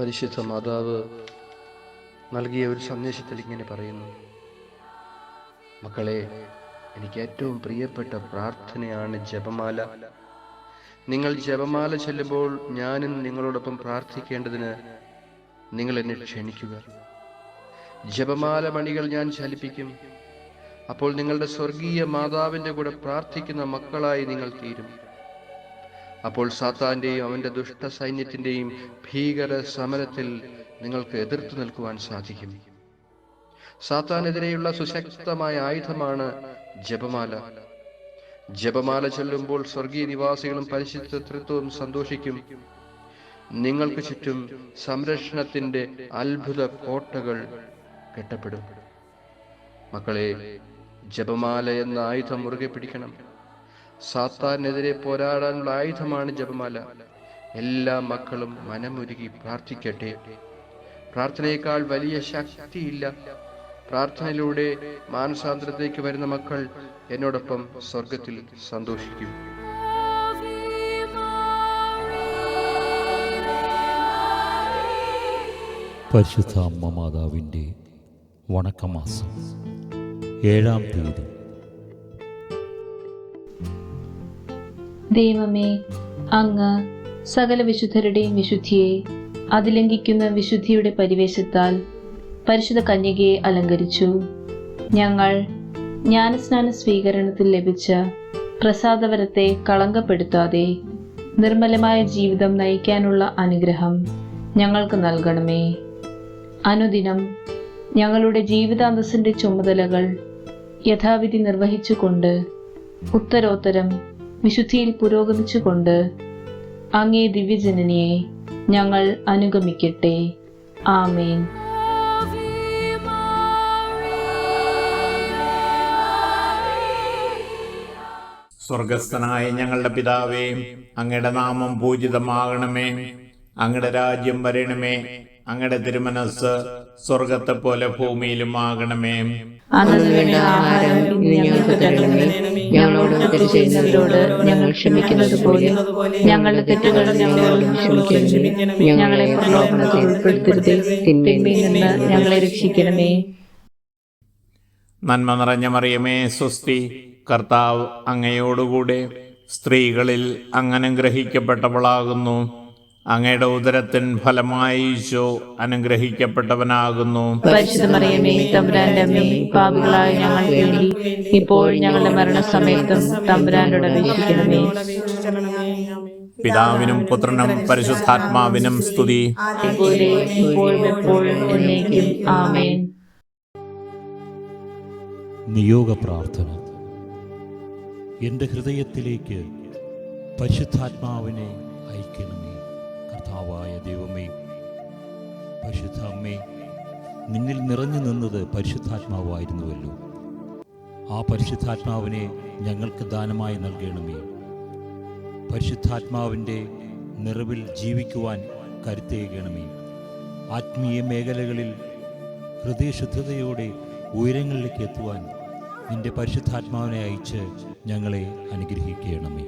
പരിശുദ്ധ മാതാവ് നൽകിയ ഒരു സന്ദേശത്തിൽ ഇങ്ങനെ പറയുന്നു. മക്കളെ എനിക്ക് ഏറ്റവും പ്രിയപ്പെട്ട പ്രാർത്ഥനയാണ് ജപമാല. നിങ്ങൾ ജപമാല ചെല്ലുമ്പോൾ ഞാനും നിങ്ങളോടൊപ്പം പ്രാർത്ഥിക്കേണ്ടതിന് നിങ്ങൾ എന്നെ ക്ഷണിക്കുക. ജപമാല മണികൾ ഞാൻ ചലിപ്പിക്കും. അപ്പോൾ നിങ്ങളുടെ സ്വർഗീയ മാതാവിന്റെ കൂടെ പ്രാർത്ഥിക്കുന്ന മക്കളായി നിങ്ങൾ തീരും. അപ്പോൾ സാത്താന്റെയും അവന്റെ ദുഷ്ട സൈന്യത്തിന്റെയും ഭീകര സമരത്തിൽ നിങ്ങൾക്ക് എതിർത്തു നിൽക്കുവാൻ സാധിക്കും. സാത്താനെതിരെയുള്ള സുശക്തമായ ആയുധമാണ് ജപമാല. ജപമാല ചൊല്ലുമ്പോൾ സ്വർഗീയ നിവാസികളും പരിശുദ്ധ തൃത്വവും സന്തോഷിക്കും. നിങ്ങൾക്ക് ചുറ്റും സംരക്ഷണത്തിന്റെ അത്ഭുത കോട്ടകൾ കെട്ടപ്പെടും. മക്കളെ ജപമാല എന്ന ആയുധം മുറുകെ പിടിക്കണം. സാത്താനെതിരെ പോരാടാനുള്ള ആയുധമാണ് ജപമാല. എല്ലാ മക്കളും മനമൊരുകി പ്രാർത്ഥിക്കട്ടെ. പ്രാർത്ഥനയേക്കാൾ വലിയ ശക്തിയില്ല. പ്രാർത്ഥനയിലൂടെ മാനസാന്തരത്തേക്ക് വരുന്ന മക്കൾ എന്നോടൊപ്പം സ്വർഗത്തിൽ സന്തോഷിക്കും. പരിശുദ്ധ അമ്മ മാതാവിന്റെ വണക്കമാസം ഏഴാം തീയതി. ദൈവമേ അങ്ങ് സകല വിശുദ്ധരുടെയും വിശുദ്ധിയെ അതിലംഘിക്കുന്ന വിശുദ്ധിയുടെ പരിവേശത്താൽ പരിശുദ്ധ കന്യകയെ അലങ്കരിച്ചു. ഞങ്ങൾ ജ്ഞാനസ്നാന സ്വീകരണത്തിൽ ലഭിച്ച പ്രസാദവരത്തെ കളങ്കപ്പെടുത്താതെ നിർമ്മലമായ ജീവിതം നയിക്കാനുള്ള അനുഗ്രഹം ഞങ്ങൾക്ക് നൽകണമേ. അനുദിനം ഞങ്ങളുടെ ജീവിതാന്തസ്സിന്റെ ചുമതലകൾ യഥാവിധി നിർവഹിച്ചുകൊണ്ട് ഉത്തരോത്തരം വിശുദ്ധിയിൽ പുരോഗമിച്ചുകൊണ്ട് അങ്ങേ ദിവ്യജനനിയെ ഞങ്ങൾ അനുഗമിക്കട്ടെ. ആമേൻ. സ്വർഗസ്ഥനായ ഞങ്ങളുടെ പിതാവേ അങ്ങയുടെ നാമം പൂജിതമാകണമേ അങ്ങയുടെ രാജ്യം വരണമേ അങ്ങയുടെ തിരുമനസ് സ്വർഗത്തെ പോലെ ഭൂമിയിലും ആകണമേ ഞങ്ങളോട് ചെയ്യുന്നവരോട് ഞങ്ങൾ ക്ഷമിക്കുന്നത് പോലെ ഞങ്ങളുടെ തെറ്റുകൾ ഞങ്ങളോട് ഞങ്ങളെ പ്രലോഭനത്തിൽ ഉൾപ്പെടുത്തരുത്. തിന്മയിൽ നിന്ന് ഞങ്ങളെ രക്ഷിക്കണമേ. നന്മ നിറഞ്ഞ മറിയമേ സ്വസ്തി കർത്താവ് അങ്ങയോടുകൂടെ സ്ത്രീകളിൽ അങ്ങനെ ഗ്രഹിക്കപ്പെട്ടവളാകുന്നു അങ്ങയുടെ ഉദരത്തിൻ ഫലമായി ഈശോ അനുഗ്രഹിക്കപ്പെട്ടവനാകുന്നു. പരിശുദ്ധ മറിയമേ തമ്പുരാന്റെ അമ്മേ പാപികളായ ഞങ്ങൾക്ക് വേണ്ടി ഇപ്പോൾ ഞങ്ങളുടെ മരണസമയത്തും തമ്പുരാനോട് അപേക്ഷിക്കണമേ. പിതാവിനും പുത്രനും പരിശുദ്ധാത്മാവിനും സ്തുതി. നിയോഗ പ്രാർത്ഥന. എന്റെ ഹൃദയത്തിലേക്ക് പരിശുദ്ധാത്മാവിനെ അയക്കണമേ പരിശുദ്ധ അമ്മേ നിന്നിൽ നിറഞ്ഞു നിന്നത് പരിശുദ്ധാത്മാവായിരുന്നുവല്ലോ. ആ പരിശുദ്ധാത്മാവിനെ ഞങ്ങൾക്ക് ദാനമായി നൽകണമേ. പരിശുദ്ധാത്മാവിന്റെ നിറവിൽ ജീവിക്കുവാൻ കരുത്തേകണമേ. ആത്മീയ മേഖലകളിൽ ഹൃദയശുദ്ധതയോടെ ഉയരങ്ങളിലേക്ക് എത്തുവാൻ നിന്റെ പരിശുദ്ധാത്മാവിനെ അയച്ച് ഞങ്ങളെ അനുഗ്രഹിക്കണമേ.